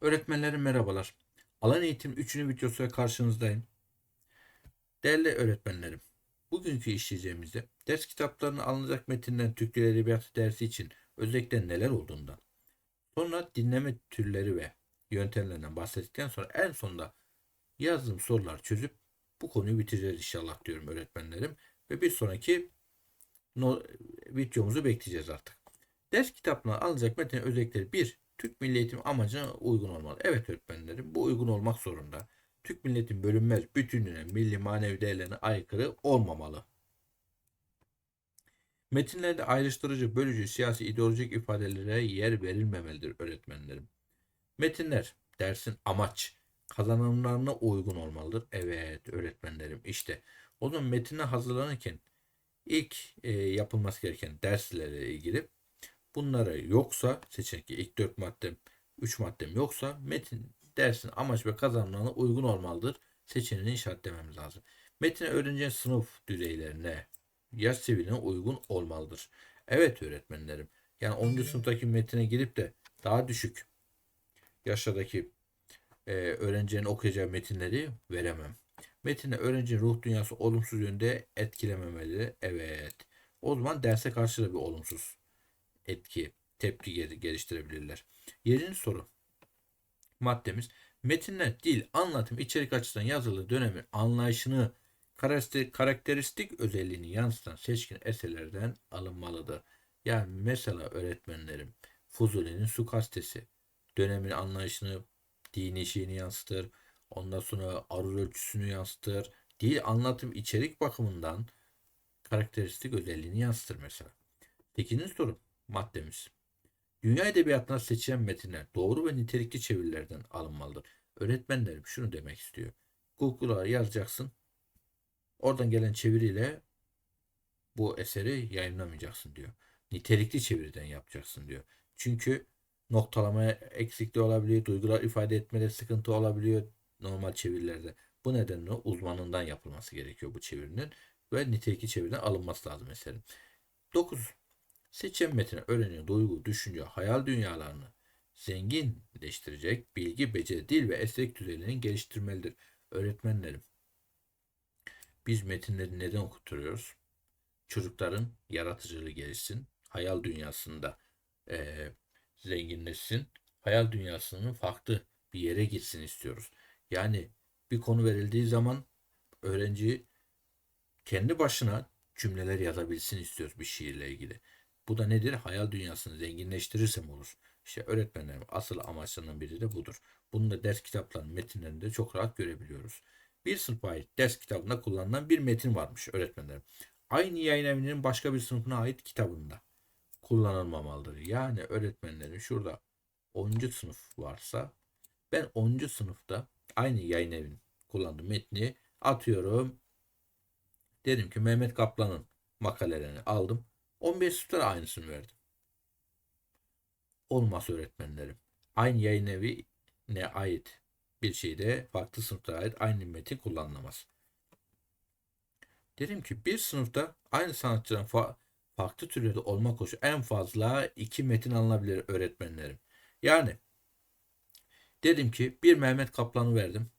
Öğretmenlerim merhabalar. Alan eğitim 3. videosuyla karşınızdayım. Değerli öğretmenlerim, bugünkü işleyeceğimizde ders kitaplarına alınacak metinden Türk Dili Edebiyatı dersi için özellikle neler olduğundan, sonra dinleme türleri ve yöntemlerinden bahsettikten sonra en sonunda yazdığım sorular çözüp bu konuyu bitireceğiz inşallah diyorum öğretmenlerim. Ve bir sonraki no, videomuzu bekleyeceğiz artık. Ders kitaplarına alınacak metin özellikleri 1. Türk Milli Eğitim amacına uygun olmalı. Evet öğretmenlerim bu uygun olmak zorunda. Türk Milli Eğitim bölünmez bütünlüğüne, milli manevi değerlerine aykırı olmamalı. Metinlerde ayrıştırıcı, bölücü, siyasi, ideolojik ifadelere yer verilmemelidir öğretmenlerim. Metinler dersin amaç, kazanımlarına uygun olmalıdır. Evet öğretmenlerim işte. O zaman metine hazırlanırken ilk e, yapılması gereken derslerle ilgili bunları yoksa seçenekte ilk 4 maddem 3 maddem yoksa metin dersin amaç ve kazanımlarına uygun olmalıdır. Seçeneğini işaretlememiz lazım. Metine öğrencinin sınıf düzeylerine, yaş seviyelerine uygun olmalıdır. Evet öğretmenlerim. Yani 10. sınıftaki metine girip de daha düşük yaşlardaki e, öğrencinin okuyacağı metinleri veremem. Metine öğrencinin ruh dünyası olumsuz yönde etkilememeli. Evet. O zaman derse karşı da bir olumsuz etki, tepki gel- geliştirebilirler. Yedinci soru. Maddemiz metinler dil, anlatım, içerik açısından yazılı dönemin anlayışını karakter- karakteristik özelliğini yansıtan seçkin eserlerden alınmalıdır. Yani mesela öğretmenlerim Fuzuli'nin su kastesi dönemin anlayışını, dini şeyini yansıtır. Ondan sonra aruz ölçüsünü yansıtır. Dil, anlatım, içerik bakımından karakteristik özelliğini yansıtır mesela. Sekizinci soru maddemiz. Dünya edebiyatına seçilen metinler doğru ve nitelikli çevirilerden alınmalıdır. Öğretmenlerim şunu demek istiyor. Google'a yazacaksın. Oradan gelen çeviriyle bu eseri yayınlamayacaksın diyor. Nitelikli çeviriden yapacaksın diyor. Çünkü noktalama eksikliği olabiliyor, duygular ifade etmede sıkıntı olabiliyor normal çevirilerde. Bu nedenle uzmanından yapılması gerekiyor bu çevirinin ve nitelikli çeviriden alınması lazım eserin. 9. Seçen metine öğrenin duygu, düşünce, hayal dünyalarını zenginleştirecek bilgi, beceri, dil ve estetik düzeylerini geliştirmelidir. Öğretmenlerim, biz metinleri neden okuturuyoruz? Çocukların yaratıcılığı gelişsin, hayal dünyasında eee, zenginleşsin, hayal dünyasının farklı bir yere gitsin istiyoruz. Yani bir konu verildiği zaman öğrenci kendi başına cümleler yazabilsin istiyoruz bir şiirle ilgili. Bu da nedir? Hayal dünyasını zenginleştirirsem olur. İşte öğretmenlerin asıl amaçlarından biri de budur. Bunu da ders kitaplarının metinlerinde çok rahat görebiliyoruz. Bir sınıfa ait ders kitabında kullanılan bir metin varmış öğretmenlerim. Aynı yayın evinin başka bir sınıfına ait kitabında kullanılmamalıdır. Yani öğretmenlerin şurada 10. sınıf varsa ben 10. sınıfta aynı yayın evinin kullandığı metni atıyorum. Dedim ki Mehmet Kaplan'ın makalelerini aldım. 15 sınıfta da aynısını verdim. Olmaz öğretmenlerim. Aynı yayın ne ait bir şeyde farklı sınıflara ait aynı metin kullanılamaz. Dedim ki bir sınıfta aynı sanatçıdan fa- farklı türlerde olma koşu en fazla iki metin alınabilir öğretmenlerim. Yani dedim ki bir Mehmet Kaplan'ı verdim.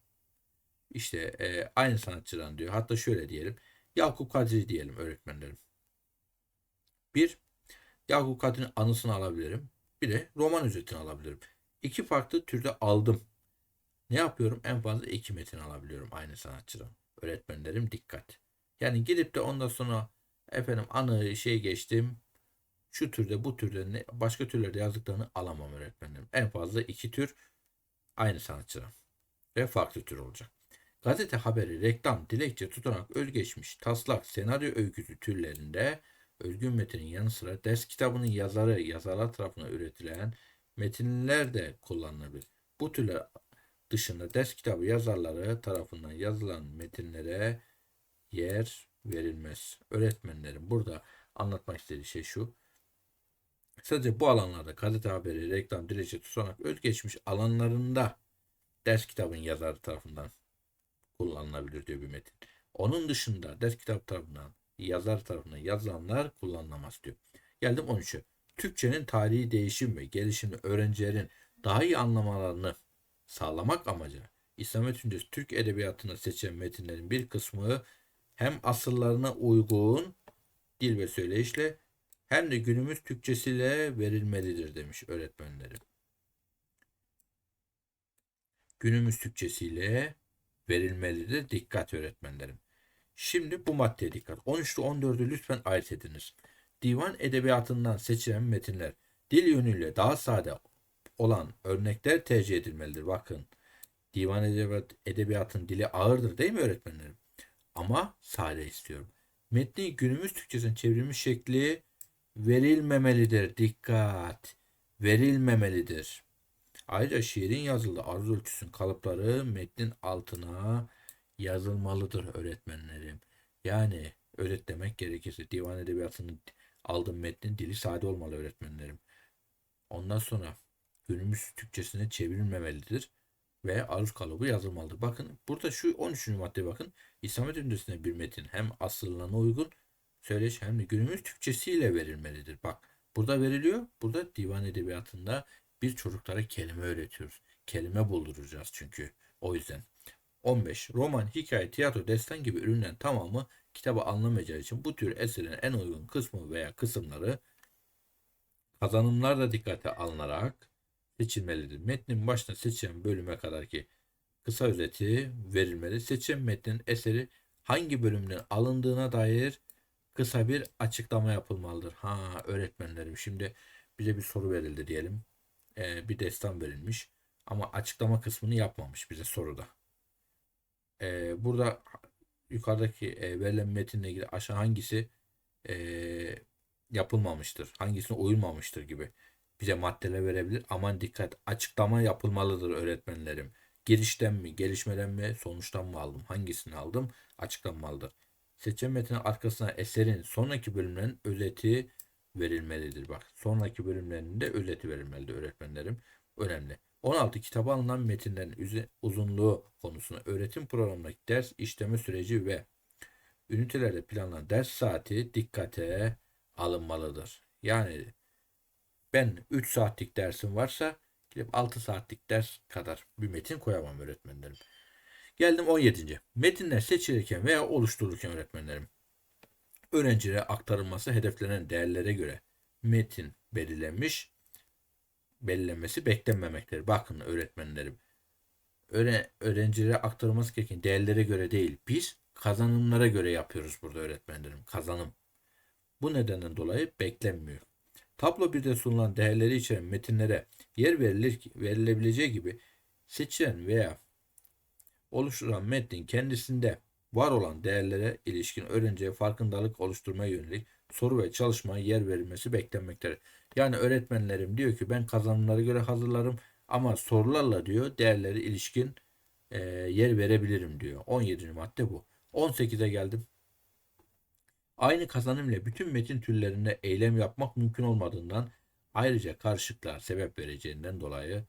İşte e, aynı sanatçıdan diyor. Hatta şöyle diyelim. Yakup Kadri diyelim öğretmenlerim. Bir, Yakup Kadri'nin anısını alabilirim. Bir de roman özetini alabilirim. İki farklı türde aldım. Ne yapıyorum? En fazla iki metin alabiliyorum aynı sanatçıdan. Öğretmenlerim dikkat. Yani gidip de ondan sonra efendim anı şey geçtim. Şu türde bu türde ne, başka türlerde yazdıklarını alamam öğretmenlerim. En fazla iki tür aynı sanatçıdan. Ve farklı tür olacak. Gazete haberi, reklam, dilekçe, tutanak, özgeçmiş, taslak, senaryo öyküsü türlerinde özgün metinin yanı sıra ders kitabının yazarı, yazarlar tarafından üretilen metinler de kullanılabilir. Bu türler dışında ders kitabı yazarları tarafından yazılan metinlere yer verilmez. Öğretmenlerin burada anlatmak istediği şey şu. Sadece bu alanlarda gazete haberi, reklam, dilekçe, tutanak, özgeçmiş alanlarında ders kitabının yazarı tarafından kullanılabilir diyor bir metin. Onun dışında ders kitap tarafından, yazar tarafından yazılanlar kullanılamaz diyor. Geldim 13'e. Türkçenin tarihi değişim ve gelişimini öğrencilerin daha iyi anlamalarını sağlamak amacıyla İslamiyet öncesi Türk edebiyatına seçilen metinlerin bir kısmı hem asıllarına uygun dil ve söyleyişle hem de günümüz Türkçesiyle verilmelidir demiş öğretmenlerim. Günümüz Türkçesiyle verilmelidir. Dikkat öğretmenlerim. Şimdi bu maddeye dikkat. 13 ile 14'ü lütfen ayırt ediniz. Divan edebiyatından seçilen metinler dil yönüyle daha sade olan örnekler tercih edilmelidir. Bakın divan edebiyat, edebiyatın dili ağırdır değil mi öğretmenlerim? Ama sade istiyorum. Metni günümüz Türkçesine çevrilmiş şekli verilmemelidir. Dikkat! Verilmemelidir. Ayrıca şiirin yazıldığı arz ölçüsün kalıpları metnin altına yazılmalıdır öğretmenlerim. Yani öğretlemek gerekirse divan edebiyatının aldığım metnin dili sade olmalı öğretmenlerim. Ondan sonra günümüz Türkçesine çevrilmemelidir ve aruz kalıbı yazılmalıdır. Bakın burada şu 13. maddeye bakın. İslamiyet öncesinde bir metin hem asıllığına uygun söyleş hem de günümüz Türkçesiyle verilmelidir. Bak burada veriliyor. Burada divan edebiyatında bir çocuklara kelime öğretiyoruz. Kelime bulduracağız çünkü. O yüzden. 15. Roman, hikaye, tiyatro, destan gibi ürünlerin tamamı kitabı anlamayacağı için bu tür eserin en uygun kısmı veya kısımları kazanımlar da dikkate alınarak seçilmelidir. Metnin başına seçilen bölüme kadar ki kısa özeti verilmeli. Seçen metnin eseri hangi bölümden alındığına dair kısa bir açıklama yapılmalıdır. Ha öğretmenlerim şimdi bize bir soru verildi diyelim. Ee, bir destan verilmiş ama açıklama kısmını yapmamış bize soruda. Ee, burada yukarıdaki e, verilen metinle ilgili aşağı hangisi e, yapılmamıştır, hangisine uyulmamıştır gibi bize maddeler verebilir. Aman dikkat açıklama yapılmalıdır öğretmenlerim. Girişten mi, gelişmeden mi, sonuçtan mı aldım, hangisini aldım açıklanmalıdır. Seçen metnin arkasına eserin sonraki bölümlerin özeti verilmelidir. Bak sonraki bölümlerinde özeti verilmelidir öğretmenlerim. Önemli. 16 kitaba alınan metinlerin uzunluğu konusunda öğretim programındaki ders işleme süreci ve ünitelerde planlanan ders saati dikkate alınmalıdır. Yani ben 3 saatlik dersim varsa gidip 6 saatlik ders kadar bir metin koyamam öğretmenlerim. Geldim 17. Metinler seçilirken veya oluşturulurken öğretmenlerim. Öğrencilere aktarılması hedeflenen değerlere göre metin belirlenmiş, belirlenmesi beklenmemektedir. Bakın öğretmenlerim. Öğre, öğrencilere aktarılması gereken değerlere göre değil, biz kazanımlara göre yapıyoruz burada öğretmenlerim. Kazanım. Bu nedenden dolayı beklenmiyor. Tablo 1'de sunulan değerleri içeren metinlere yer verilir, verilebileceği gibi seçilen veya oluşturulan metnin kendisinde var olan değerlere ilişkin öğrenciye farkındalık oluşturmaya yönelik soru ve çalışmaya yer verilmesi beklenmektedir. Yani öğretmenlerim diyor ki ben kazanımlara göre hazırlarım ama sorularla diyor değerleri ilişkin e, yer verebilirim diyor. 17. madde bu. 18'e geldim. Aynı kazanım ile bütün metin türlerinde eylem yapmak mümkün olmadığından ayrıca karışıklığa sebep vereceğinden dolayı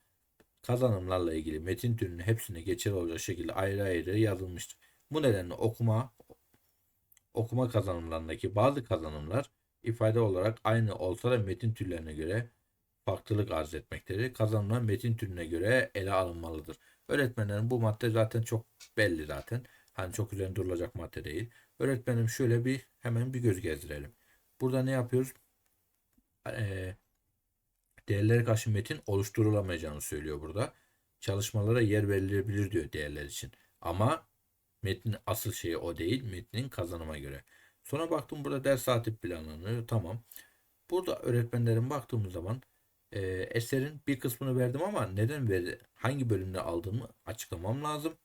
kazanımlarla ilgili metin türünün hepsine geçerli olacak şekilde ayrı ayrı yazılmıştır. Bu nedenle okuma okuma kazanımlarındaki bazı kazanımlar ifade olarak aynı olsa da metin türlerine göre farklılık arz etmektedir. Kazanımlar metin türüne göre ele alınmalıdır. Öğretmenlerin bu madde zaten çok belli zaten. Hani çok üzerinde durulacak madde değil. Öğretmenim şöyle bir hemen bir göz gezdirelim. Burada ne yapıyoruz? Ee, değerlere karşı metin oluşturulamayacağını söylüyor burada. Çalışmalara yer verilebilir diyor değerler için. Ama metnin asıl şeyi o değil. Metnin kazanıma göre. Sonra baktım burada ders saati planlanıyor. Tamam. Burada öğretmenlerin baktığımız zaman e, eserin bir kısmını verdim ama neden verdi? Hangi bölümde aldığımı açıklamam lazım.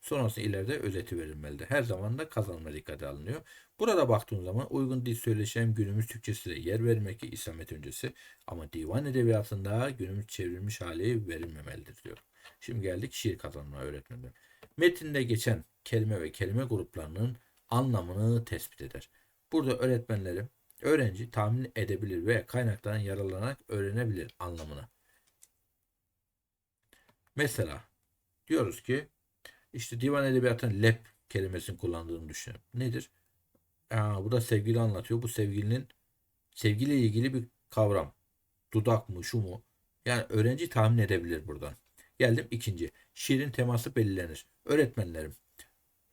Sonrasında ileride özeti verilmelidir. Her zaman da kazanma dikkate alınıyor. Burada baktığımız zaman uygun dil söyleşi günümüz Türkçesi de yer vermek İslamet öncesi ama divan edebiyatında günümüz çevrilmiş hali verilmemelidir diyor. Şimdi geldik şiir kazanma öğretmenler. Metinde geçen kelime ve kelime gruplarının anlamını tespit eder. Burada öğretmenlerim öğrenci tahmin edebilir ve kaynaktan yararlanarak öğrenebilir anlamını. Mesela diyoruz ki işte divan edebiyatının lep kelimesini kullandığını düşünüyorum. Nedir? Aa, bu da sevgili anlatıyor. Bu sevgilinin sevgiyle ilgili bir kavram. Dudak mı şu mu? Yani öğrenci tahmin edebilir buradan. Geldim ikinci. Şiirin teması belirlenir. Öğretmenlerim.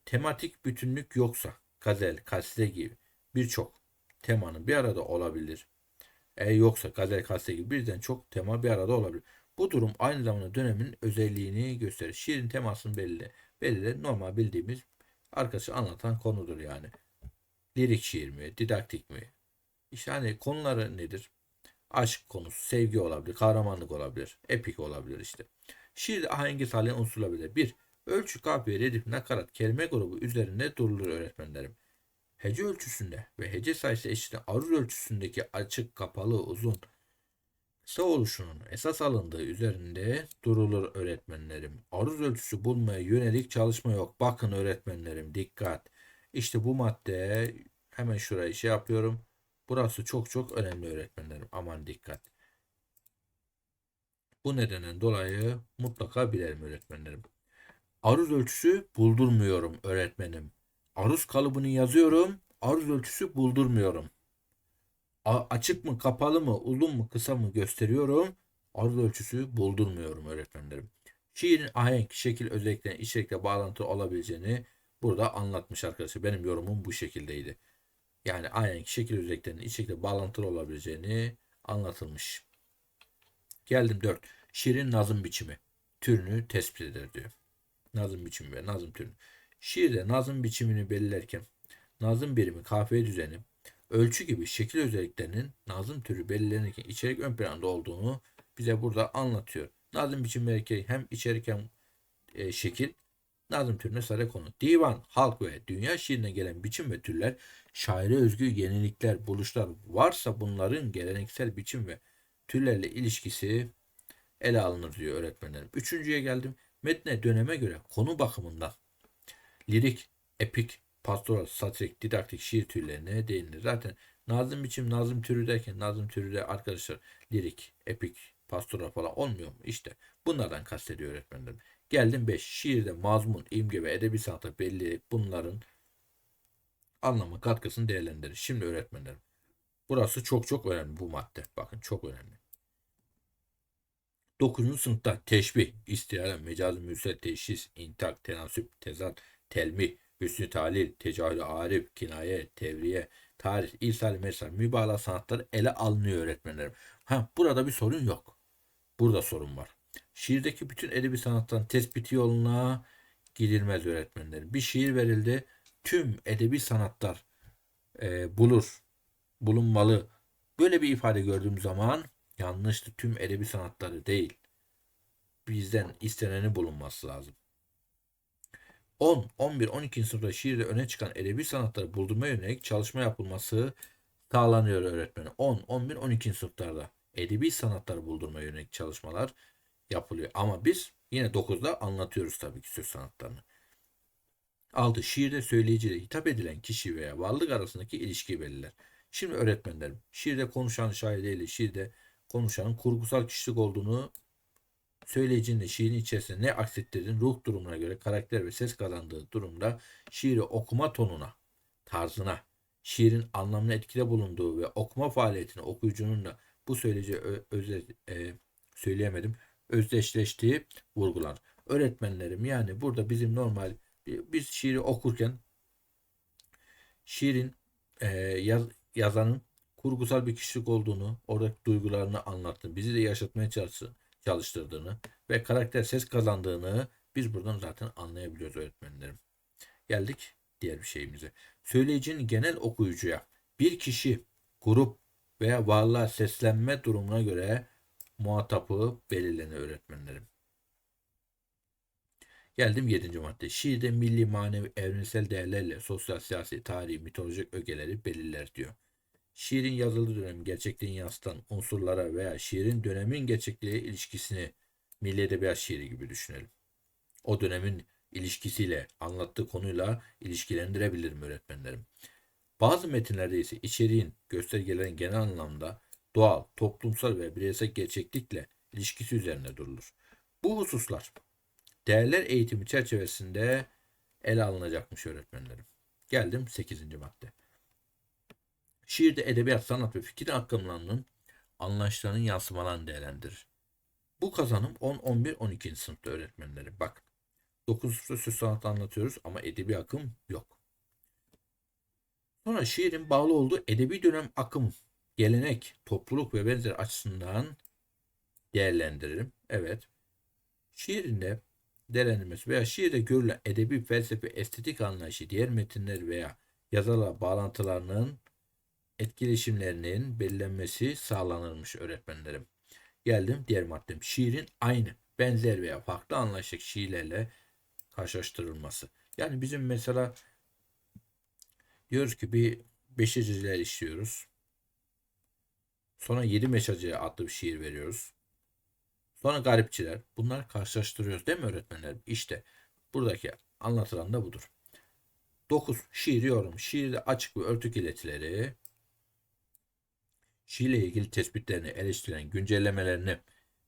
Tematik bütünlük yoksa gazel, kaside gibi birçok temanın bir arada olabilir. E yoksa gazel, kaside gibi birden çok tema bir arada olabilir. Bu durum aynı zamanda dönemin özelliğini gösterir. Şiirin temasını belirle, belirle normal bildiğimiz arkadaşı anlatan konudur yani. Lirik şiir mi, didaktik mi? İşte hani konuları nedir? Aşk konusu, sevgi olabilir, kahramanlık olabilir, epik olabilir işte. Şiirde ahengi sağlayan unsurlar bilir. 1. Ölçü, kafiye, redif, nakarat, kelime grubu üzerinde durulur öğretmenlerim. Hece ölçüsünde ve hece sayısı eşitliği aruz ölçüsündeki açık, kapalı, uzun, kısa oluşunun esas alındığı üzerinde durulur öğretmenlerim. Aruz ölçüsü bulmaya yönelik çalışma yok. Bakın öğretmenlerim dikkat. İşte bu madde hemen şurayı şey yapıyorum. Burası çok çok önemli öğretmenlerim. Aman dikkat. Bu nedenden dolayı mutlaka bilelim öğretmenlerim. Aruz ölçüsü buldurmuyorum öğretmenim. Aruz kalıbını yazıyorum. Aruz ölçüsü buldurmuyorum. A- açık mı, kapalı mı, uzun mu, kısa mı gösteriyorum. Aruz ölçüsü buldurmuyorum öğretmenlerim. Şiirin ahenk, şekil özelliklerine içerikle bağlantı olabileceğini burada anlatmış arkadaşlar. Benim yorumum bu şekildeydi. Yani ahenk, şekil özelliklerinin içerikle bağlantılı olabileceğini anlatılmış. Geldim 4. Şiirin nazım biçimi. Türünü tespit eder diyor. Nazım biçimi ve nazım türünü. Şiirde nazım biçimini belirlerken nazım birimi, kafiye düzeni, ölçü gibi şekil özelliklerinin nazım türü belirlenirken içerik ön planda olduğunu bize burada anlatıyor. Nazım biçimi belirken hem içerik hem e, şekil nazım türüne sarı konu. Divan, halk ve dünya şiirine gelen biçim ve türler şaire özgü yenilikler, buluşlar varsa bunların geleneksel biçim ve türlerle ilişkisi ele alınır diyor öğretmenlerim. Üçüncüye geldim. Metne döneme göre konu bakımından lirik, epik, pastoral, satirik, didaktik şiir türlerine değinilir. Zaten nazım biçim, nazım türü derken nazım türü de arkadaşlar lirik, epik, pastoral falan olmuyor mu? İşte bunlardan kastediyor öğretmenlerim. Geldim 5. Şiirde mazmun, imge ve edebi sanatı belli bunların anlamı katkısını değerlendirir. Şimdi öğretmenlerim. Burası çok çok önemli bu madde. Bakın çok önemli. 9. sınıfta teşbih, istihare, mecaz, müsel, teşhis, intak, tenasüp, tezat, telmih, hüsnü talil, tecahül arif, kinaye, tevriye, tarih, irsal, mesal, mübalağa sanatları ele alınıyor öğretmenlerim. Ha burada bir sorun yok. Burada sorun var. Şiirdeki bütün edebi sanattan tespiti yoluna gidilmez öğretmenlerim. Bir şiir verildi. Tüm edebi sanatlar e, bulur, bulunmalı. Böyle bir ifade gördüğüm zaman yanlıştı. Tüm edebi sanatları değil. Bizden isteneni bulunması lazım. 10, 11, 12. sınıfta şiirde öne çıkan edebi sanatları buldurmaya yönelik çalışma yapılması sağlanıyor öğretmenim. 10, 11, 12. sınıflarda edebi sanatları buldurmaya yönelik çalışmalar yapılıyor. Ama biz yine 9'da anlatıyoruz tabii ki söz sanatlarını. 6. Şiirde söyleyiciyle hitap edilen kişi veya varlık arasındaki ilişkiyi belirler. Şimdi öğretmenlerim, şiirde konuşan şair değil, şiirde konuşanın kurgusal kişilik olduğunu söyleyicinin şiirin içerisinde ne aksettirdiğini ruh durumuna göre karakter ve ses kazandığı durumda şiiri okuma tonuna, tarzına, şiirin anlamına etkide bulunduğu ve okuma faaliyetini okuyucunun da bu söyleyeceği özel, e, söyleyemedim özdeşleştiği vurgular. Öğretmenlerim yani burada bizim normal biz şiiri okurken şiirin e, yaz, yazanın kurgusal bir kişilik olduğunu, oradaki duygularını anlattığını, bizi de yaşatmaya çalıştırdığını ve karakter ses kazandığını biz buradan zaten anlayabiliyoruz öğretmenlerim. Geldik diğer bir şeyimize. Söyleyicinin genel okuyucuya bir kişi, grup veya varlığa seslenme durumuna göre muhatapı belirlenir öğretmenlerim. Geldim 7. madde. Şiirde milli, manevi, evrensel değerlerle sosyal, siyasi, tarihi, mitolojik ögeleri belirler diyor. Şiirin yazılı dönemi gerçekliğin yansıtan unsurlara veya şiirin dönemin gerçekliğe ilişkisini milli edebiyat şiiri gibi düşünelim. O dönemin ilişkisiyle, anlattığı konuyla ilişkilendirebilirim öğretmenlerim. Bazı metinlerde ise içeriğin, göstergelerin genel anlamda doğal, toplumsal ve bireysel gerçeklikle ilişkisi üzerine durulur. Bu hususlar değerler eğitimi çerçevesinde ele alınacakmış öğretmenlerim. Geldim 8. madde. Şiirde edebiyat, sanat ve fikir akımlarının anlayışlarının yansımalarını değerlendirir. Bu kazanım 10, 11, 12. sınıfta öğretmenlerim. Bak 9 sınıfta söz sanatı anlatıyoruz ama edebi akım yok. Sonra şiirin bağlı olduğu edebi dönem akım, gelenek, topluluk ve benzer açısından değerlendiririm. Evet. Şiirinde değerlendirmesi veya şiirde görülen edebi, felsefi, estetik anlayışı diğer metinler veya yazarla bağlantılarının etkileşimlerinin belirlenmesi sağlanırmış öğretmenlerim. Geldim diğer maddem. Şiirin aynı, benzer veya farklı anlayışlı şiirlerle karşılaştırılması. Yani bizim mesela diyoruz ki bir beşiciler işliyoruz. Sonra yedi meşacıya adlı bir şiir veriyoruz. Sonra garipçiler. Bunları karşılaştırıyoruz değil mi öğretmenler? İşte buradaki anlatılan da budur. 9. Şiir yorum. Şiirde açık ve örtük iletileri, şiirle ilgili tespitlerini, eleştiren güncellemelerini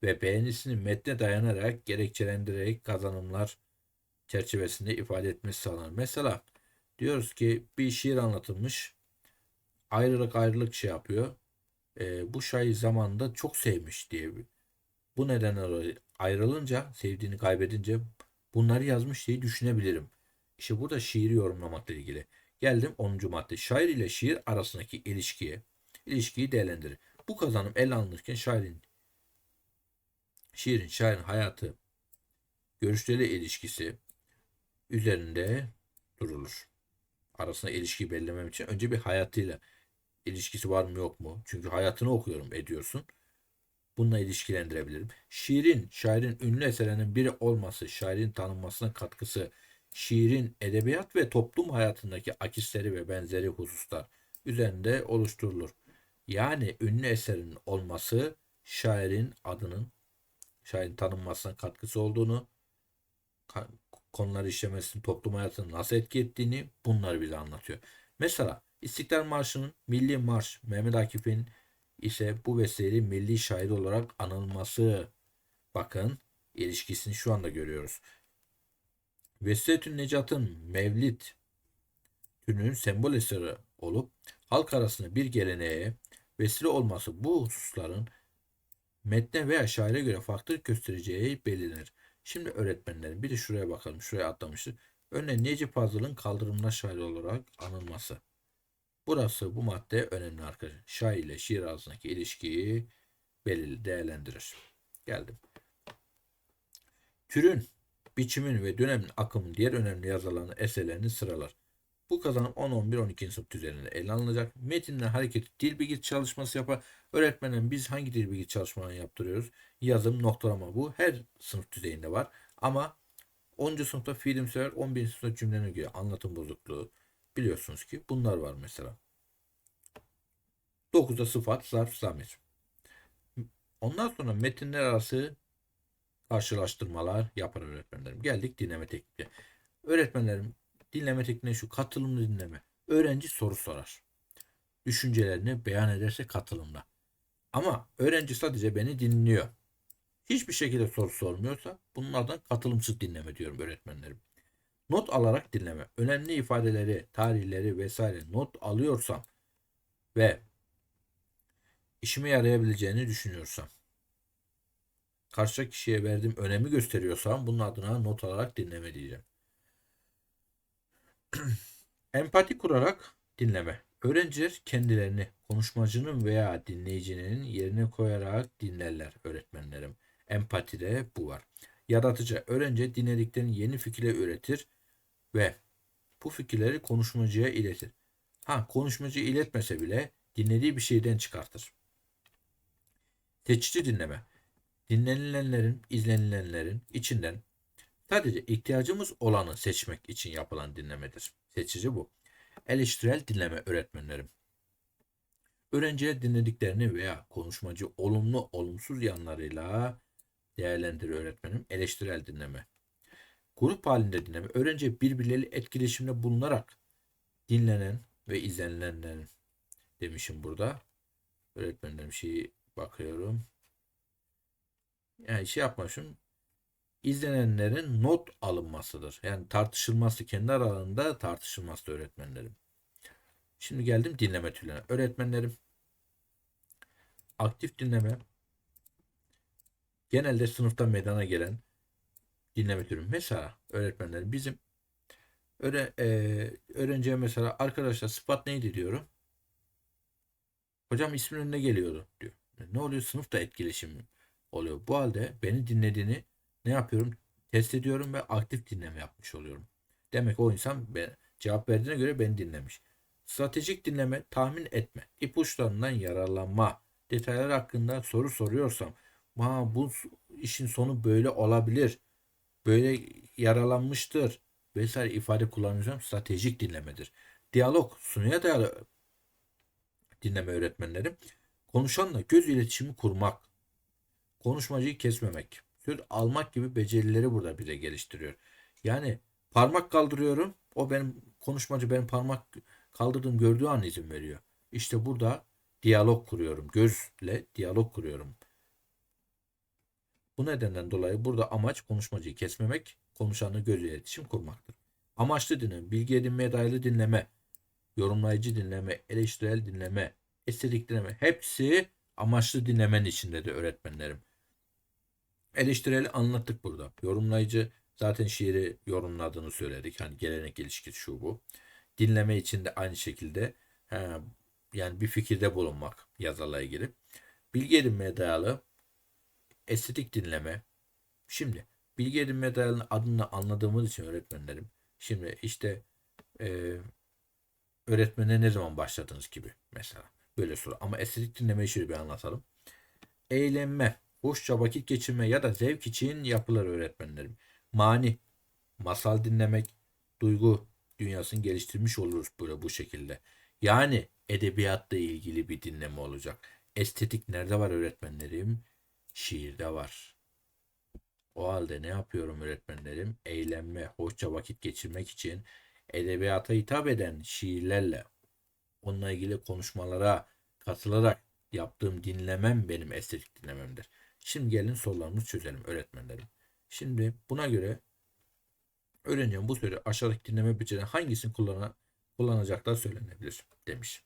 ve beğenisini metne dayanarak gerekçelendirerek kazanımlar çerçevesinde ifade etmesi sağlanır. Mesela diyoruz ki bir şiir anlatılmış. Ayrılık ayrılık şey yapıyor. E, bu şair zamanında çok sevmiş diye. Bu nedenle ayrılınca, sevdiğini kaybedince bunları yazmış diye düşünebilirim. İşte burada şiiri yorumlamakla ilgili. Geldim 10. madde. Şair ile şiir arasındaki ilişkiye, ilişkiyi değerlendirir. Bu kazanım ele alınırken şairin şiirin, şairin hayatı, görüşleri ilişkisi üzerinde durulur. Arasında ilişkiyi belirlemem için önce bir hayatıyla ilişkisi var mı yok mu? Çünkü hayatını okuyorum ediyorsun. Bununla ilişkilendirebilirim. Şiirin, şairin ünlü eserlerinin biri olması, şairin tanınmasına katkısı, şiirin edebiyat ve toplum hayatındaki akisleri ve benzeri hususlar üzerinde oluşturulur. Yani ünlü eserin olması şairin adının şairin tanınmasına katkısı olduğunu, konuları işlemesinin toplum hayatını nasıl etki ettiğini bunları bize anlatıyor. Mesela İstiklal Marşı'nın Milli Marş Mehmet Akif'in ise bu vesileyle milli şair olarak anılması. Bakın ilişkisini şu anda görüyoruz. Vesletün Necat'ın Mevlid türünün sembol eseri olup halk arasında bir geleneğe vesile olması bu hususların metne veya şaire göre farklılık göstereceği belirlenir. Şimdi öğretmenlerin bir de şuraya bakalım. Şuraya atlamıştır. Örneğin Necip Fazıl'ın kaldırımına şair olarak anılması. Burası bu madde önemli arkadaşlar. Şair ile şiir arasındaki ilişkiyi belirli değerlendirir. Geldim. Türün, biçimin ve dönemin akımın diğer önemli yazarlarının eserlerini sıralar. Bu kazanım 10, 11, 12. sınıf üzerinde ele alınacak. Metinle hareket dil bilgi çalışması yapar. Öğretmenin biz hangi dil bilgi çalışmalarını yaptırıyoruz? Yazım, noktalama bu. Her sınıf düzeyinde var. Ama 10. sınıfta film sever, 11. sınıfta cümlenin göre anlatım bozukluğu. Biliyorsunuz ki bunlar var mesela. 9'da sıfat, zarf, zamir. Ondan sonra metinler arası karşılaştırmalar yapar öğretmenlerim. Geldik dinleme tekniği. Öğretmenlerim dinleme tekniği şu katılımlı dinleme. Öğrenci soru sorar. Düşüncelerini beyan ederse katılımla. Ama öğrenci sadece beni dinliyor. Hiçbir şekilde soru sormuyorsa bunlardan katılımsız dinleme diyorum öğretmenlerim. Not alarak dinleme. Önemli ifadeleri, tarihleri vesaire not alıyorsam ve işime yarayabileceğini düşünüyorsam karşı kişiye verdiğim önemi gösteriyorsam bunun adına not alarak dinleme diyeceğim. Empati kurarak dinleme. Öğrenciler kendilerini konuşmacının veya dinleyicinin yerine koyarak dinlerler öğretmenlerim. Empatide bu var. Yaratıcı öğrenci dinlediklerini yeni fikirle üretir ve bu fikirleri konuşmacıya iletir. Ha konuşmacı iletmese bile dinlediği bir şeyden çıkartır. Seçici dinleme. Dinlenilenlerin, izlenilenlerin içinden sadece ihtiyacımız olanı seçmek için yapılan dinlemedir. Seçici bu. Eleştirel dinleme öğretmenlerim. Öğrenciler dinlediklerini veya konuşmacı olumlu olumsuz yanlarıyla değerlendirir öğretmenim. Eleştirel dinleme. Grup halinde dinleme. Öğrenci birbirleriyle etkileşimde bulunarak dinlenen ve izlenilenlerin demişim burada. Öğretmenlerim şeyi bakıyorum. Yani şey yapmışım. İzlenenlerin not alınmasıdır. Yani tartışılması kendi aralarında tartışılması öğretmenlerim. Şimdi geldim dinleme türlerine. Öğretmenlerim aktif dinleme genelde sınıfta meydana gelen dinleme türü. Mesela öğretmenler bizim öğre, e, öğrenciye mesela arkadaşlar sıfat neydi diyorum. Hocam ismin önüne geliyordu diyor. Ne oluyor? Sınıfta etkileşim oluyor. Bu halde beni dinlediğini ne yapıyorum? Test ediyorum ve aktif dinleme yapmış oluyorum. Demek o insan cevap verdiğine göre beni dinlemiş. Stratejik dinleme, tahmin etme, ipuçlarından yararlanma, detaylar hakkında soru soruyorsam, bu işin sonu böyle olabilir, böyle yaralanmıştır vesaire ifade kullanacağım stratejik dinlemedir. Diyalog, sunuya dayalı dinleme öğretmenlerim. Konuşanla göz iletişimi kurmak, konuşmacıyı kesmemek, söz almak gibi becerileri burada bize geliştiriyor. Yani parmak kaldırıyorum, o benim konuşmacı benim parmak kaldırdığım gördüğü an izin veriyor. İşte burada diyalog kuruyorum. Gözle diyalog kuruyorum. Bu nedenden dolayı burada amaç konuşmacıyı kesmemek, konuşanla göz iletişim kurmaktır. Amaçlı dinleme, bilgi edinmeye dayalı dinleme, yorumlayıcı dinleme, eleştirel dinleme, estetik dinleme hepsi amaçlı dinlemenin içindedir öğretmenlerim. Eleştireli anlattık burada. Yorumlayıcı zaten şiiri yorumladığını söyledik. Hani gelenek ilişkisi şu bu. Dinleme için de aynı şekilde he, yani bir fikirde bulunmak yazarla ilgili. Bilgi edinmeye dayalı estetik dinleme. Şimdi bilgi edinmeye dayalı adını anladığımız için öğretmenlerim. Şimdi işte e, öğretmene ne zaman başladınız gibi mesela. Böyle soru. Ama estetik dinlemeyi şöyle bir anlatalım. Eğlenme, hoşça vakit geçirme ya da zevk için yapılır öğretmenlerim. Mani, masal dinlemek, duygu dünyasını geliştirmiş oluruz böyle bu şekilde. Yani edebiyatla ilgili bir dinleme olacak. Estetik nerede var öğretmenlerim? Şiirde var. O halde ne yapıyorum öğretmenlerim? Eğlenme, hoşça vakit geçirmek için edebiyata hitap eden şiirlerle onunla ilgili konuşmalara katılarak yaptığım dinlemem benim estetik dinlememdir. Şimdi gelin sorularımızı çözelim öğretmenlerim. Şimdi buna göre öğrencinin bu soruyu aşağıdaki dinleme becerileri hangisini kullana, kullanacaklar söylenebilir demiş.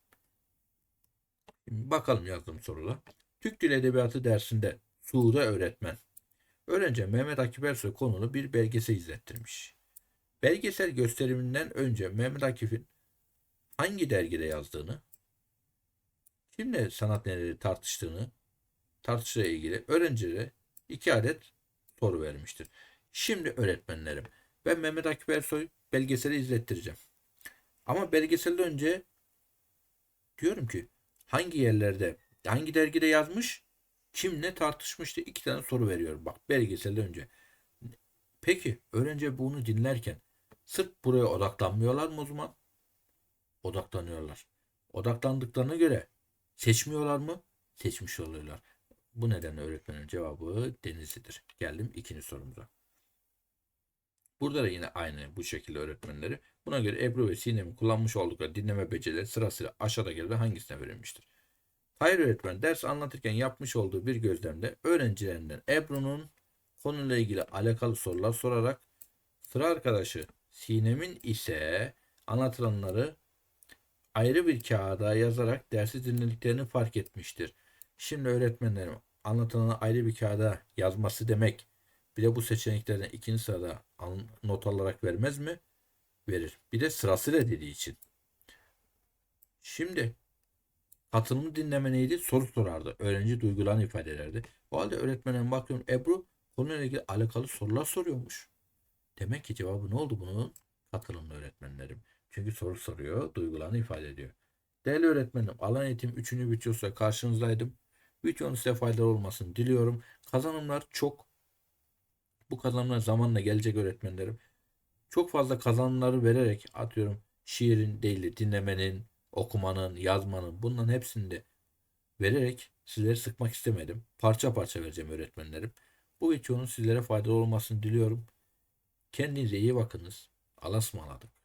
Bakalım yazdığım sorular. Türk Dil Edebiyatı dersinde Suudi öğretmen öğrenci Mehmet Akif Ersoy konulu bir belgesel izlettirmiş. Belgesel gösteriminden önce Mehmet Akif'in hangi dergide yazdığını, kimle sanat neleri tartıştığını, tartışıyla ilgili öğrencilere iki adet soru vermiştir. Şimdi öğretmenlerim ben Mehmet Akif Ersoy belgeseli izlettireceğim. Ama belgeselden önce diyorum ki hangi yerlerde, hangi dergide yazmış, kimle tartışmıştı iki tane soru veriyorum. Bak belgeselden önce. Peki öğrenci bunu dinlerken sırf buraya odaklanmıyorlar mı o zaman? Odaklanıyorlar. Odaklandıklarına göre seçmiyorlar mı? Seçmiş oluyorlar. Bu nedenle öğretmenin cevabı Denizli'dir. Geldim ikinci sorumuza. Burada da yine aynı bu şekilde öğretmenleri. Buna göre Ebru ve Sinem'in kullanmış oldukları dinleme becerileri sırasıyla aşağıda göre hangisine verilmiştir? Hayır öğretmen ders anlatırken yapmış olduğu bir gözlemde öğrencilerinden Ebru'nun konuyla ilgili alakalı sorular sorarak sıra arkadaşı Sinem'in ise anlatılanları ayrı bir kağıda yazarak dersi dinlediklerini fark etmiştir. Şimdi öğretmenlerim anlatılanı ayrı bir kağıda yazması demek bir de bu seçeneklerden ikinci sırada not alarak vermez mi? Verir. Bir de sırasıyla dediği için. Şimdi katılımı dinleme neydi? Soru sorardı. Öğrenci duygularını ifade ederdi. O halde öğretmenin bakıyorum Ebru konuyla ilgili alakalı sorular soruyormuş. Demek ki cevabı ne oldu bunun? Katılımlı öğretmenlerim. Çünkü soru soruyor, duygularını ifade ediyor. Değerli öğretmenim, alan eğitim 3. videosuyla karşınızdaydım. Videonun size faydalı olmasını diliyorum. Kazanımlar çok. Bu kazanımlar zamanla gelecek öğretmenlerim. Çok fazla kazanımları vererek atıyorum şiirin değil dinlemenin, okumanın, yazmanın bunların hepsini de vererek sizleri sıkmak istemedim. Parça parça vereceğim öğretmenlerim. Bu videonun sizlere faydalı olmasını diliyorum. Kendinize iyi bakınız. Alasmaladık.